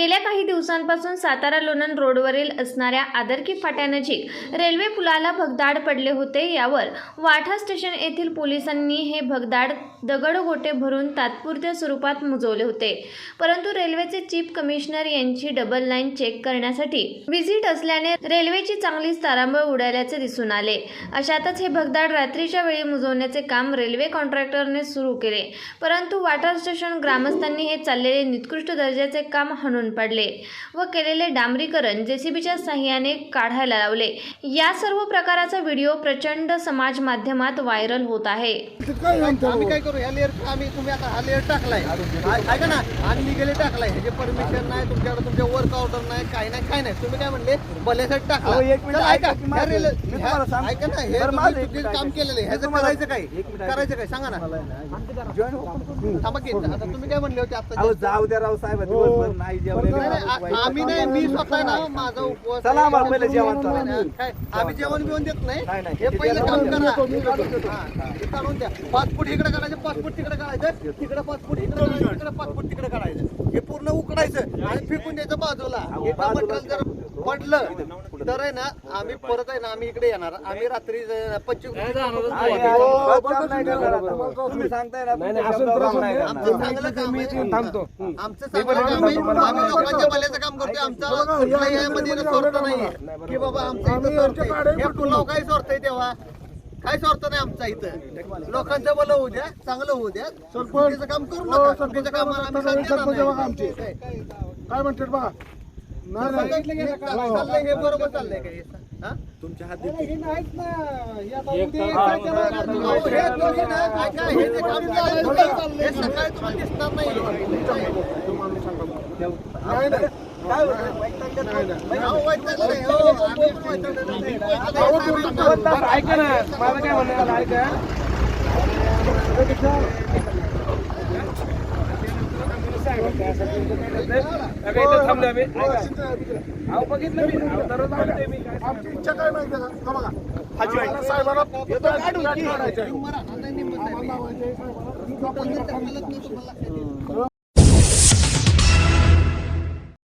गेल्या काही दिवसांपासून सातारा लोणंद रोडवरील असणाऱ्या आदरकी फाट्यानजीक रेल्वे पुलाला भगदाड पडले होते. यावर वाठा स्टेशन येथील पोलिसांनी हे भगदाड दगडगोटे भरून तात्पुरत्या स्वरूपात मुजवले होते. परंतु रेल्वेचे चीफ कमिशनर यांची डबल लाईन चेक करण्यासाठी व्हिजिट असल्याने रेल्वेची चांगलीच तारांबळ उडाल्याचे दिसून आले. अशातच हे भगदाड रात्रीच्या वेळी मुजवण्याचे काम रेल्वे कॉन्ट्रॅक्टरने सुरू केले. परंतु वाठा स्टेशन ग्रामस्थांनी हे चाललेले निकृष्ट दर्जाचे काम हणून पडले व केलेले डांबरीकरण जेसीबीच्या साह्याने काढायला लावले. या सर्व प्रकाराचा व्हिडिओ प्रचंड समाज माध्यमात व्हायरल होत आहे. आम्ही काय करू? ह्या लेअर आम्ही तुम्ही आता हा लेअर टाकलाय. आ- ऐका ना अनलिगली टाकलाय. ह्याचे परमिशन नाही तुमच्याकडे तुमच्या वर्क ऑर्डर नाही काय नाही काय नाही. तुम्ही काय म्हणले? भल्यासाठी टाकला. अहो, एक मिनिट चला, ऐका. ऐका की ह्या माझं- रेल्वे- मी ह्या- तुम्हाला सांग- ऐका ना हे बरं, तुम्ही माझं एक चुकीचं मिनिट काम ऐका. केलेलं आहे. मी ह्याचं तुम्हाला- करायचं काय? एक मिनिट ऐका. करायचं काय? सांगा ना. जॉईन हो. थांबा की. आता तुम्ही काय म्हणले होते आता अहो जाऊ द्या राव साहेब दिवसभर नाही आम्ही नाही मी स्वतः ना माझा उपवास चला. आम्हाला पहिले जेवण काय आम्ही जेवण बिवण देत नाही. नाही, नाही. हे पहिलं काम करा. हा, हा. हे काढून द्या. पाच फूट इकडे काढायचं पाच फूट तिकडे काढायचं. तिकडे पाच फूट इकडे काढायचं तिकडे पाच फूट तिकडे काढायचं. हे पूर्ण उकडायचं आणि फेकून द्यायचं बाजूला. बाजूला मटेरियल जर पडलं तर आहे ना आम्ही परत आहे ना आम्ही इकडे येणार. आम्ही रात्री पंचवीस. तुम्ही सांगताय ना. आमचं चांगलं काम आहे. थांबतो. आमचं चांगलं काम आहे. आम्ही लोकांच्या भल्याचं काम करतोय. आमचा कुठलाही यामध्ये स्वार्थ नाहीये. की बाबा आमचा इथं स्वार्थ आहे. या पुलाव काय स्वार्थ आहे तेव्हा? काय स्वार्थ नाही आमचा इथं. लोकांचं भलं होऊ द्या चांगलं होऊ द्या. काम करू नका. चुकीचं काम आम्ही काय म्हणतात बा? सांगितलं की? हे. चाललंय हे बरोबर चाललंय का हे? हा? तुमच्या हाती अहो, हे दोघे ना, ऐका, हे जे काम चाललंय हे सकाळी तुम्हाला दिसणार नाही. अहो, वैतागलं. हो, आम्ही पण वैतागलेलो हे ऐका ना. मला काय म्हणायला ऐका. आमची इच्छा काय माहिती का? बघा आम्हाला काढून काढायचं आहे. आम्हाला नाही. लावायचं